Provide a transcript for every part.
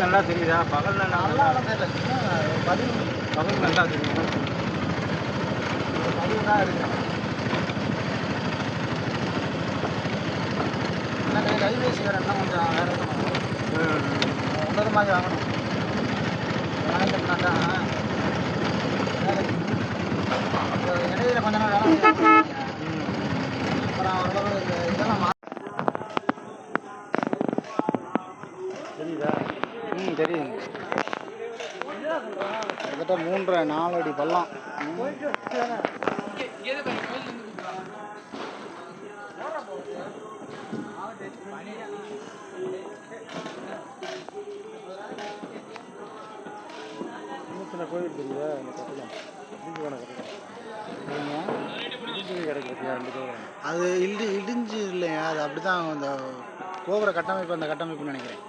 Night நல்லா தெரியுதா? பகல் நல்லா பதிவு பகல் நல்லா தெரியும். பதிவு தான் இருக்கு என்ன கை கொஞ்சம் வேறு எதுவும் மாதிரி வாங்கணும். வாங்கிட்டோம்னா தான் இடையில கொஞ்ச நாள் வேலை அப்புறம் ஓரளவு இதெல்லாம் ம் தெரியுது கிட்டத்தட்ட மூன்றரை நாலு அடி பள்ளம். சின்ன கோயில் தெரியுதா? இந்த கட்டடம் கட்டடம் கிடக்கு அது இடி இடிஞ்சு இல்லையா அது அப்படி தான் அந்த கோபுர கட்டமைப்பு அந்த கட்டமைப்புன்னு நினைக்கிறேன்.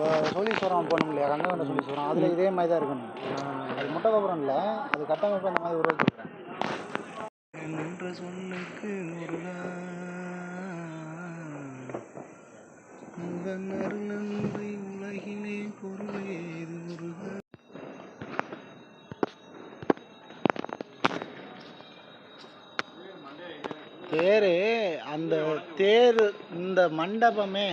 இப்போ சோழீஸ்வரம் போகணும் இல்லையா கங்கவண்ட சோழீஸ்வரம் அதில் இதே மாதிரி தான் இருக்கணும் அது முட்டை கோபுரம் இல்லை அது கட்டமைப்பு அந்த மாதிரி உருவாக்கிருக்கிறேன் என்ற சொல்லுக்கு முருகா உங்கள் உலகிலே பொருளேது முருகா? தேர் அந்த தேர் இந்த மண்டபமே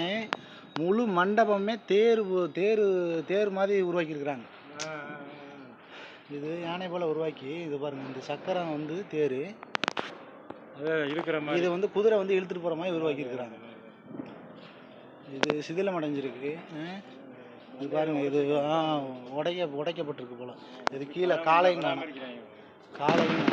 முழு மண்டபமே தேர் தேர் தேர் மாதிரி உருவாக்கியிருக்கிறாங்க. இது யானை போல் உருவாக்கி இது பாருங்க இந்த சக்கரம் வந்து தேர். இருக்கிற மாதிரி. இது வந்து குதிரை வந்து இழுத்துட்டு போகிற மாதிரி உருவாக்கியிருக்கிறாங்க. இது சிதிலம் அடைஞ்சிருக்கு. இது பாருங்க இது உடைக்க உடைக்கப்பட்டிருக்கு போல. இது கீழே காலையும் காணும். காலையும்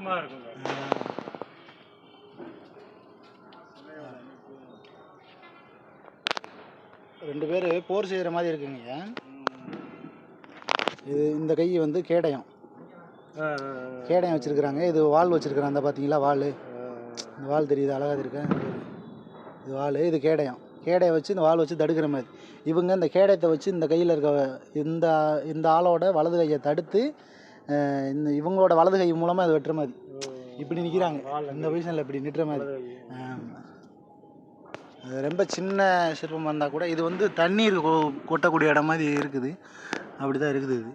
நுட்பமா இருக்குங்க ரெண்டு பேர் போர் செய்கிற மாதிரி இருக்குங்க. இது இந்த கை வந்து கேடயம். கேடயம் வச்சிருக்கிறாங்க. இது வால் வச்சிருக்கிறாங்க. அந்த பார்த்தீங்களா வால். இந்த வால் தெரியுது? அழகாக இருக்கு? இது வால் இது கேடயம். கேடயம் வச்சு இந்த வால் வச்சு தடுக்கிற மாதிரி. இவங்க இந்த கேடயத்தை வச்சு இந்த கையில் இருக்க இந்த இந்த ஆளோட வலது கையை தடுத்து இந்த இவங்களோட வலது கை மூலமாக அது வெட்டுற மாதிரி. இப்படி நிற்கிறாங்க இந்த பொசிஷனில் இப்படி நிற்கிற மாதிரி. அது ரொம்ப சின்ன சிற்பமாக இருந்தால் கூட இது வந்து தண்ணீர் கொட்டக்கூடிய இடம் மாதிரி இருக்குது. அப்படி தான் இருக்குது இது.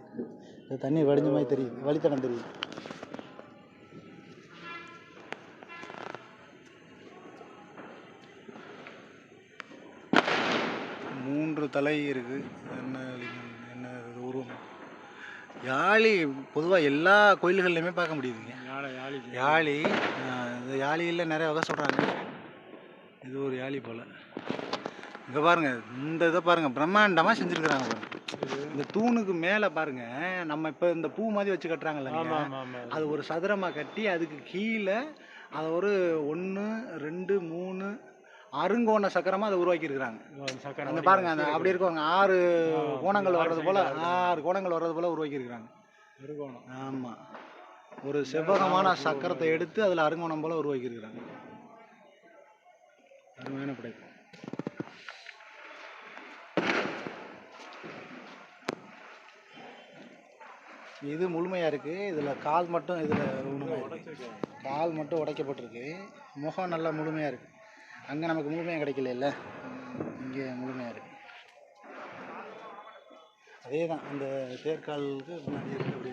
இது தண்ணீர் வடிஞ்ச மாதிரி தெரியுது. வழித்தடம் தெரியுது. மூன்று தலை இருக்குது என்ன யாழி பொதுவாக எல்லா கோயில்கள்லையுமே பார்க்க முடியுதுங்க. யாழை இந்த யாழியில் நிறைய வகை சொல்கிறாங்க இது ஒரு யாழி போல். இங்கே பாருங்க இந்த இதை பாருங்க பிரம்மாண்டமாக செஞ்சுருக்குறாங்க பாருங்க. இந்த தூணுக்கு மேலே பாருங்க நம்ம இப்போ இந்த பூ மாதிரி வச்சு கட்டுறாங்கல்ல அது ஒரு சதுரமாக கட்டி அதுக்கு கீழே அதை ஒரு ஒன்று ரெண்டு மூணு அருங்கோண சக்கரமாக அதை உருவாக்கியிருக்கிறாங்க. சக்கரை அந்த பாருங்க அந்த அப்படி இருக்கவங்க. ஆறு கோணங்கள் வர்றது போல ஆறு கோணங்கள் வர்றது போல உருவாக்கியிருக்கிறாங்க. இருக்கணும் ஆமாம் ஒரு செவ்வகமான சக்கரத்தை எடுத்து அதில் அருங்கோணம் போல உருவாக்கியிருக்கிறாங்க. அருமையான படைப்பு இது முழுமையாக இருக்குது இதில் கால் மட்டும் இதில் கால் மட்டும் உடைக்கப்பட்டிருக்கு. முகம் நல்லா முழுமையாக இருக்குது அங்கே நமக்கு முழுமையாக கிடைக்கல இங்கே முழுமையாக இருக்குது அதே தான் அந்த தேர்காலுக்கு முன்னாடி அப்படி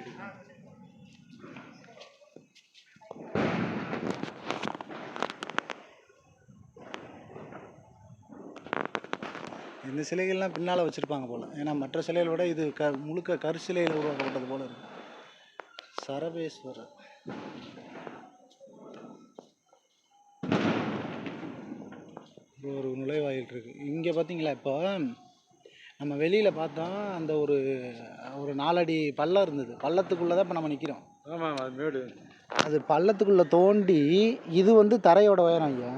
இந்த சிலைகள்லாம் பின்னால் வச்சுருப்பாங்க போல். ஏன்னா மற்ற சிலைகளை விட இது க முழுக்க கருசிலையில் உருவாக்கப்பட்டது போல் இருக்குது சரபேஸ்வரர். இது ஒரு நுழைவாயில் இருக்குது இங்கே பார்த்தீங்களா இப்போ நம்ம வெளியில் பார்த்தோம் அந்த ஒரு ஒரு நாலடி பள்ளம் இருந்தது. பள்ளத்துக்குள்ளே தான் இப்போ நம்ம நிற்கிறோம் ஆமா ஆமா அது மேடு. அது பள்ளத்துக்குள்ளே தோண்டி இது வந்து தரையோட உயரம் ஐயா.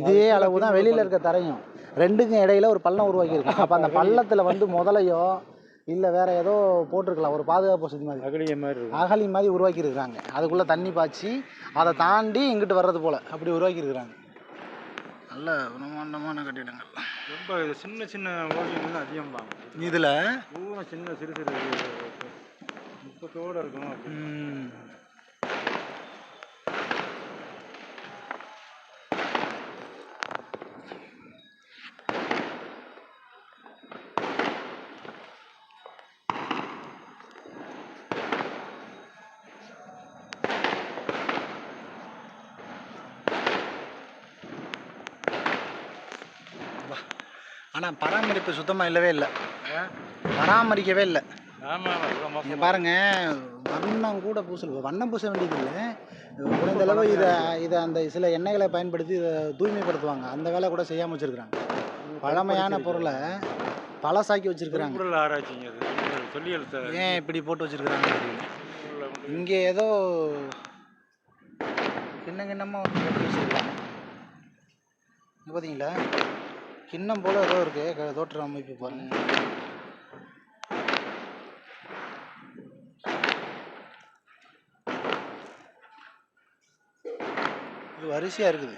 இதே அளவு தான் வெளியில் இருக்க தரையும். ரெண்டுக்கும் இடையில ஒரு பள்ளம் உருவாக்கியிருக்காங்க அப்போ அந்த பள்ளத்தில் வந்து முதலையோ இல்லை வேற ஏதோ போட்டிருக்கலாம். ஒரு பாதுகாப்பு வசதி மாதிரி. அகலிய மாதிரி அகழி மாதிரி உருவாக்கியிருக்கிறாங்க. அதுக்குள்ளே தண்ணி பாய்ச்சி அதை தாண்டி இங்கிட்டு வர்றது போல் அப்படி உருவாக்கியிருக்கிறாங்க. நல்ல பிரம்மாண்டமான கட்டிடங்கள். ரொம்ப சின்ன சின்ன ஓவியங்கள் அதிகம் தான் இதில்? பூரா சின்ன சிறு சிறு நுட்பத்தோடு இருக்கணும் ஆனால் பராமரிப்பு சுத்தமாக இல்லவே இல்லை. பராமரிக்கவே இல்லை. இங்கே பாருங்க வண்ணம் கூட பூசல் வண்ணம் பூச வேண்டியது இல்லை குறைந்த அளவு இதை இதை அந்த சில எண்ணெய்களை பயன்படுத்தி இதை தூய்மைப்படுத்துவாங்க. அந்த வேலை கூட செய்யாமல் வச்சுருக்குறாங்க. பழமையான பொருளை பழசாக்கி வச்சுருக்குறாங்க. ஆராய்ச்சிங்க ஏன் இப்படி போட்டு வச்சுருக்குறாங்க இங்கே ஏதோ கிண்ணம் கிண்ணமாக போட்டு வச்சுருக்காங்க பார்த்தீங்களா கிண்ணம் போல் ஏதோ இருக்குது தோற்ற அமைப்பு பாருங்க. இது வரிசையாக இருக்குது.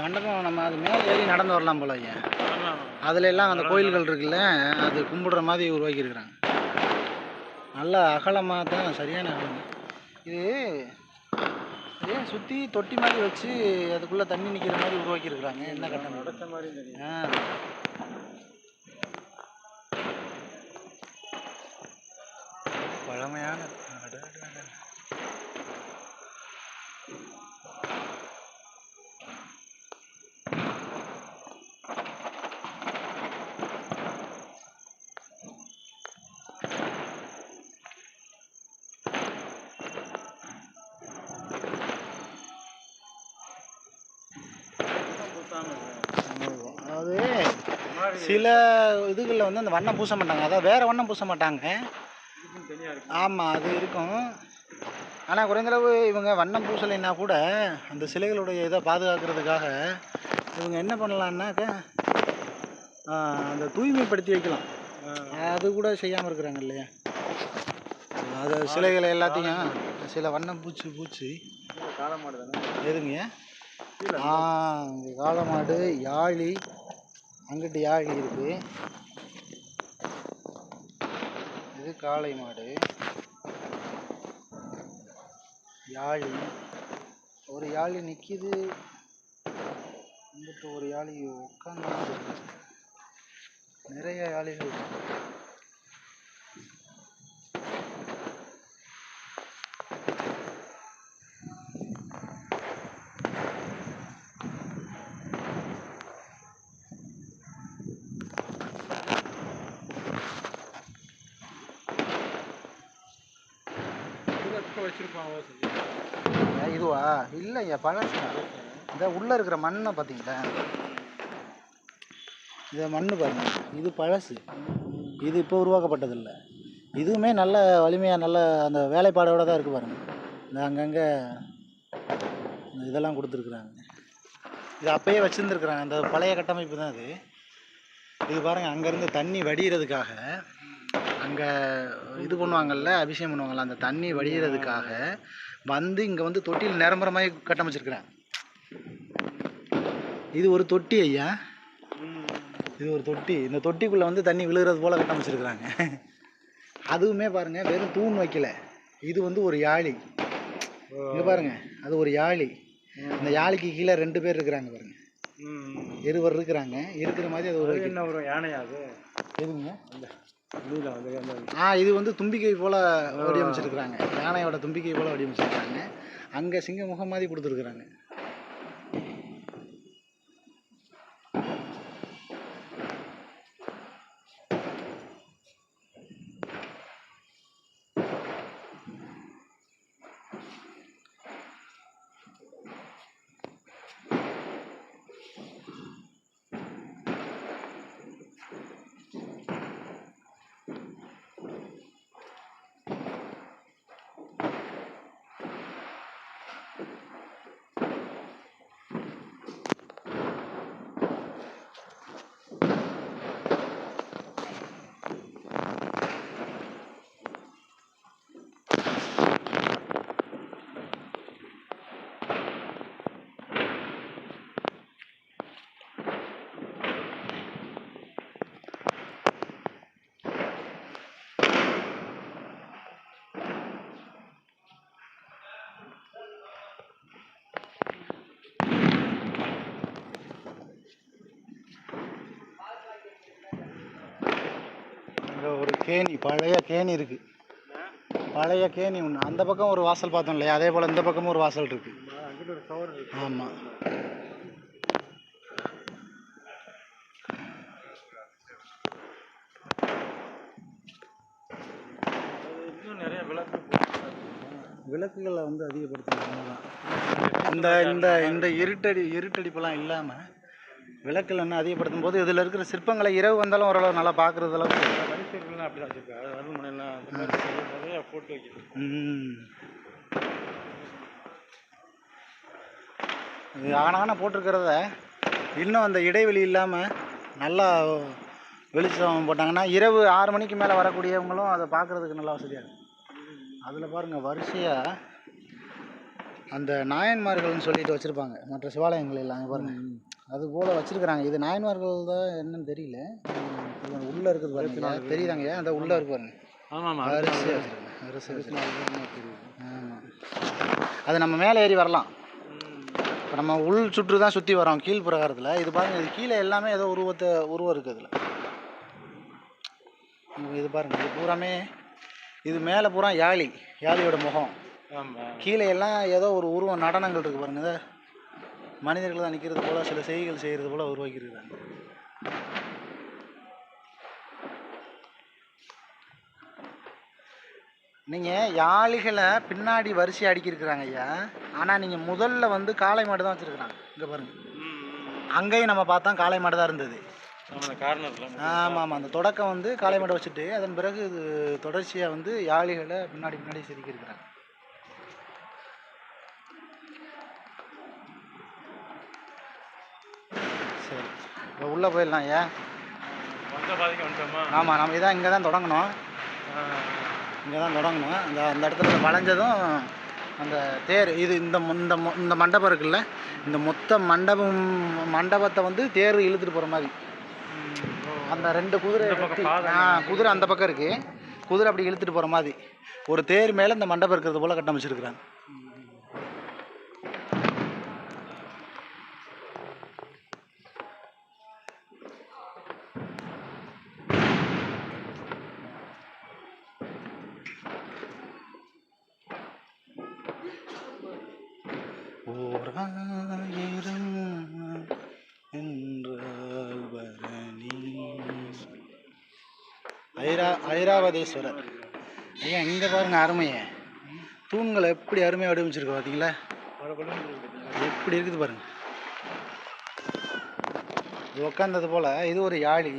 மண்டபம் நம்ம அது மேலே ஏறி நடந்து வரலாம் போல ஐயா. அதுல எல்லாம் அந்த கோயில்கள் இருக்குல்ல அது கும்பிடுற மாதிரி உருவாக்கியிருக்கிறாங்க. நல்ல அகலமாக தான் சரியான அகலம். இது இதே சுற்றி தொட்டி மாதிரி வச்சு அதுக்குள்ளே தண்ணி நிற்கிற மாதிரி உருவாக்கியிருக்கிறாங்க. என்ன கட்டணம் உடச்ச மாதிரி ஆ. பழமையான சில இதுகளில் வந்து அந்த வண்ணம் பூச மாட்டாங்க. அதாவது வேறு வண்ணம் பூச மாட்டாங்க. ஆமாம் அது இருக்கும். ஆனால் குறைந்தளவு இவங்க வண்ணம் பூசலைன்னா கூட அந்த சிலைகளுடைய இதை பாதுகாக்கிறதுக்காக இவங்க என்ன பண்ணலான்னாக்க அந்த தூய்மைப்படுத்தி வைக்கலாம். அது கூட செய்யாமல் இருக்கிறாங்க இல்லையா? அது சிலைகளை எல்லாத்தையும் சில வண்ணம் பூச்சி பூச்சி. எதுங்க? ஆ இங்கே காளை மாடு யாழி அங்கிட்டு யாழி இருக்கு. இது காளை மாடு. யாழி. ஒரு யாழி நிற்கிது இங்கிட்டு ஒரு யாழி உட்காந்து நிறைய யாழிகள் இருக்கு. இதுக்கு வச்சிருப்பாங்க ஓசை. ஏ, இதுவா? இல்லைங்க பழசா இந்த உள்ளே இருக்கிற மண்ணை பார்த்தீங்களா? இந்த மண் பாருங்க இது பழசு. இது இப்போ உருவாக்கப்பட்டதில்லை. இதுவுமே நல்ல வலிமையாக நல்ல அந்த வேலைப்பாடோட தான் இருக்குது பாருங்க. இந்த அங்கங்கே இதெல்லாம் கொடுத்துருக்குறாங்க. இது அப்பயே வச்சுருந்துருக்குறாங்க. அந்த பழைய கட்டமைப்பு தான் அது இது பாருங்கள் அங்கேருந்து தண்ணி வடிகிறதுக்காக அங்கே இது பண்ணுவாங்கல்ல அபிஷேகம் பண்ணுவாங்கள்ல அந்த தண்ணி வடிகிறதுக்காக வந்து இங்கே வந்து தொட்டியில் நிரம்புற மாதிரி கட்டமைச்சிருக்கிறேன் இது ஒரு தொட்டி ஐயா. இது ஒரு தொட்டி. இந்த தொட்டிக்குள்ளே வந்து தண்ணி விழுகிறது போல் கட்டமைச்சிருக்கிறாங்க அதுவுமே பாருங்கள் வெறும் தூண் வைக்கல. இது வந்து ஒரு யாழி. இங்கே பாருங்க அது ஒரு யாழி. இந்த யாழிக்கு கீழே ரெண்டு பேர் இருக்கிறாங்க பாருங்க. ம். இருவர் இருக்கிறாங்க. இருக்கிற மாதிரி அது ஒரு என்ன ஒரு யானையா அது? எதுங்க? ஆ இது வந்து தும்பிக்கை போல் வடிவமைச்சிருக்கிறாங்க. யானையோட தும்பிக்கை போல் வடிவமைச்சிருக்கிறாங்க. அங்கே சிங்க முகம் மாதிரி கொடுத்துருக்குறாங்க. ஒரு கேணி பழைய கேணி இருக்குது பழைய கேணி ஒன்று அந்த பக்கம் ஒரு வாசல் பார்த்தோம் இல்லையா? அதே போல் இந்த பக்கமும் ஒரு வாசல் இருக்குது இருக்கு. ஆமாம் இன்னும் நிறைய விளக்கு விளக்குகளை வந்து அதிகப்படுத்தணும் தான் இந்த இந்த இந்த இருட்டடி இருட்டடிப்பெல்லாம் இல்லாமல் விளக்குகள் என்ன அதிகப்படுத்தும் போது இதில் இருக்கிற சிற்பங்களை இரவு வந்தாலும் ஓரளவு நல்லா பார்க்குறது அளவுக்கு மனுஷர்கள்லாம் அப்படி தான் வச்சிருக்காங்க அருள்மனைலாம் நிறைய போட்டு வைக்கிறது ஆனான போட்டிருக்கிறத இன்னும் அந்த இடைவெளி இல்லாமல் நல்லா வெளிச்சம் போட்டாங்கன்னா இரவு ஆறு மணிக்கு மேலே வரக்கூடியவங்களும் அதை பார்க்குறதுக்கு நல்லா வசதியாக இருக்கும் அதில் பாருங்கள் வரிசையாக அந்த நாயன்மார்கள்னு சொல்லிட்டு வச்சுருப்பாங்க. மற்ற சிவாலயங்கள் எல்லாம் இங்க பாருங்க. அது போல் வச்சுருக்குறாங்க. இது நாயன்மார்கள் தான் என்னன்னு தெரியல. உள்ளே இருக்குது பாருங்க. தெரியுதாங்க? அந்த உள்ளே இருக்கு பாருங்க. ஆமாம் வச்சுருக்காங்க ஆமாம் அது நம்ம மேலே ஏறி வரலாம். இப்போ நம்ம உள் சுற்று தான் சுற்றி வரோம் கீழ் பிரகாரத்தில். இது பாருங்க இது கீழே எல்லாமே ஏதோ உருவத்தை உருவம் இருக்குது அதில் இது பாருங்க இது பூராமே இது மேலே பூரா யாழி யாழியோட முகம். கீழே எல்லாம் ஏதோ ஒரு உருவம் நடனங்கள் இருக்குது பாருங்க மனிதர்கள் தான் நிற்கிறது போல் சில செய்கைகள் செய்கிறது போல் உருவாக்கியிருக்காங்க நீங்கள் யாழிகளை பின்னாடி வரிசை அடுக்கியிருக்கிறாங்க ஐயா. ஆனால் நீங்கள் முதல்ல வந்து காளை மாடு தான் வச்சுருக்குறாங்க. இங்கே பாருங்க. அங்கேயும் நம்ம பார்த்தா காளை மாடு தான் இருந்தது. ஆமாம் ஆமாம் அந்த தொடக்கம் வந்து காளை மாடை வச்சுட்டு அதன் பிறகு இது தொடர்ச்சியாக வந்து யாழிகளை பின்னாடி பின்னாடி செதுக்கியிருக்கிறாங்க. சரி இப்போ உள்ளே போயிடலாம் ஐயா. ஆமாம் நம்ம இதான் இங்கே தான் தொடங்கணும் இங்கே தான் தொடங்கணும். அந்த அந்த இடத்துல இந்த வளைஞ்சதும் அந்த தேர் இது இந்த இந்த இந்த மண்டபம் இருக்குல்ல? இந்த மொத்த மண்டபம் மண்டபத்தை வந்து தேர் இழுத்துட்டு போகிற மாதிரி. அந்த ரெண்டு குதிரை இந்த ஆ குதிரை அந்த பக்கம் இருக்குது குதிரை அப்படி இழுத்துட்டு போகிற மாதிரி. ஒரு தேர் மேலே இந்த மண்டபம் இருக்கிறது போல் கட்டமைச்சிருக்கிறாங்க. ஐரா ஐராவதேஸ்வரர். ஐயா இங்கே பாருங்க அருமையை. தூண்களை எப்படி அருமையாக வடிவமைச்சிருக்கு பார்த்தீங்களா எப்படி இருக்குது பாருங்க. இது உட்காந்தது போல் இது ஒரு யாழி.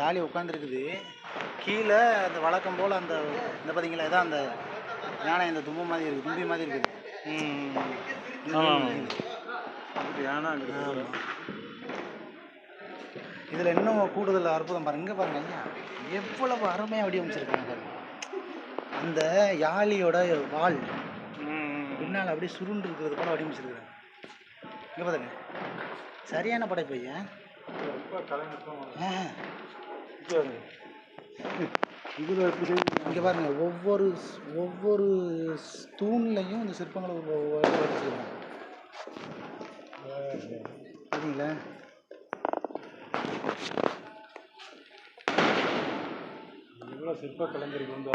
யாழி உட்காந்துருக்குது கீழே அந்த வழக்கம் போல் அந்த இந்த பார்த்தீங்களா இதான் அந்த யானை இந்த தும்பு மாதிரி இருக்குது தும்பி மாதிரி இருக்குது. யானை. இதில் இன்னும் கூடுதல் அற்புதம் பாருங்க இங்கே பாருங்க ஐயா. எவ்வளவு அருமையாக வடிவமைச்சிருக்காங்க அந்த யாழியோட வால் பின்னால் அப்படியே சுருண்டு இருக்கிறது போல வடிவமைச்சிருக்காங்க இங்கே பாருங்க. சரியான படைப்பு ஐயா. இங்கே பாருங்க ஒவ்வொரு ஒவ்வொரு தூண்லையும் இந்த சிற்பங்களை வடிவமைச்சிருக்காங்க சரிங்களா எவ்வளோ சிற்ப கலைஞருக்கு வந்து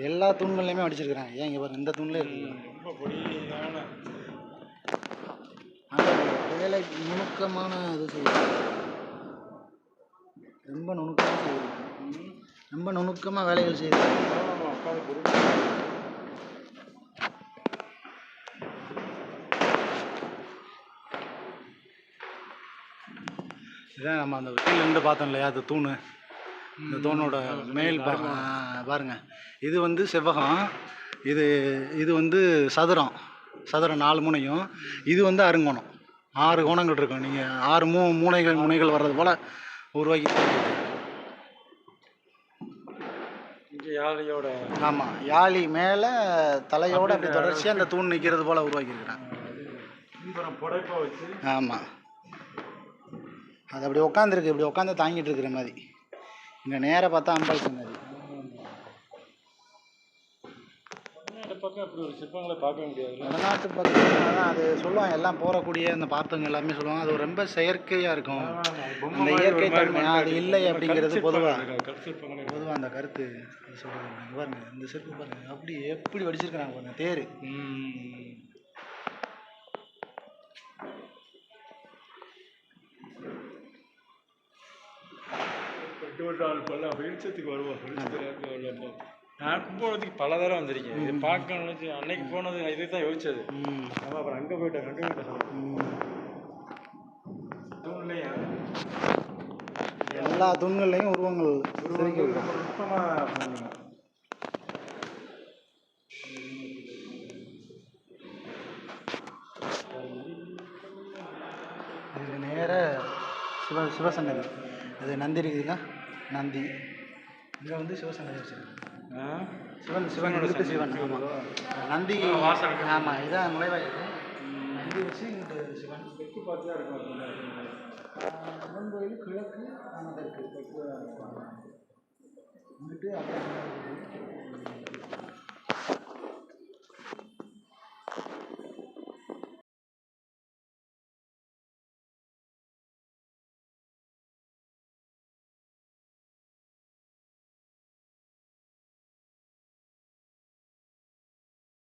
எல்லா தூண்கள்லையுமே வடிச்சிருக்கிறாங்க ஏன் இங்க பாருங்க இந்த தூண்ல இருக்கு. ரொம்ப பொடியான வேலை நுணுக்கமான இது செய்யுது ரொம்ப நுணுக்கமாக செய்யுது ரொம்ப நுணுக்கமாக வேலைகள் செய்யுது இதான் நம்ம அந்த கீழ இருந்து பார்த்தோம் இல்லையா? அது தூண். இந்த தூணோட மேல் பாருங்க. இது வந்து செவ்வகம். இது இது வந்து சதுரம். சதுரம் நாலு முனையும். இது வந்து அருங்கோணம். ஆறு கோணங்கள் இருக்கும். நீங்கள் ஆறு மூ மூனைகள் முனைகள் வர்றது போல் உருவாக்கி யாழையோட ஆமாம் யாழி மேலே தலையோட அப்படி தொடர்ச்சியாக அந்த தூண் நிற்கிறது போல் வச்சு ஆமாம் அது அப்படி உட்காந்துருக்கு இப்படி உட்காந்து தாங்கிட்டு இருக்கிற மாதிரி. இங்கே நேராக பார்த்தா அம்பாள் சன்னதி. வடநாட்டு பக்கம் அது சொல்லுவாங்க எல்லாம் போகக்கூடிய அந்த பார்த்தவங்க எல்லாமே சொல்லுவாங்க. அது ரொம்ப செயற்கையாக இருக்கும். அந்த இயற்கை தன்மை அது இல்லை அப்படிங்கிறது பொதுவாக பொதுவாக அந்த கருத்து சொல்கிறாங்க பாருங்க இந்த சிற்பம் பாருங்க அப்படி எப்படி வடிச்சிருக்கிறாங்க பாருங்க தேர். நாள் பல வெளிச்சத்துக்கு வருவோம் வெளிச்சத்துக்கு நான் கும்பகோணத்துக்கு பல தடவை வந்திருக்கேன். இது பார்க்கணும்னு நினைச்சு அன்னைக்கு போனது இதுக்கு தான் யோசிச்சது. ம். நம்ம அப்புறம் அங்கே போயிட்டேன் அங்கே போயிட்டேன் எல்லா தூண்கள்லையும் உருவங்கள் நுட்பமாக பண்ணுங்க. இதுக்கு நேர சிவ சிவசன்னதி இது நந்தி இருக்குதுங்க நந்தி. இங்கே வந்து வச்சுருக்காங்க சிவன் சிவன் இருக்கு சிவன் நந்தி ஆமாம் இதான் நுழைவாயில். நந்தி வச்சு இங்கிட்டு சிவன். வெற்றி பார்த்தியா இருக்கும் சிவன் கோயில் கிழக்கு ஆமாம் இருக்கு இங்கிட்டு அப்படியே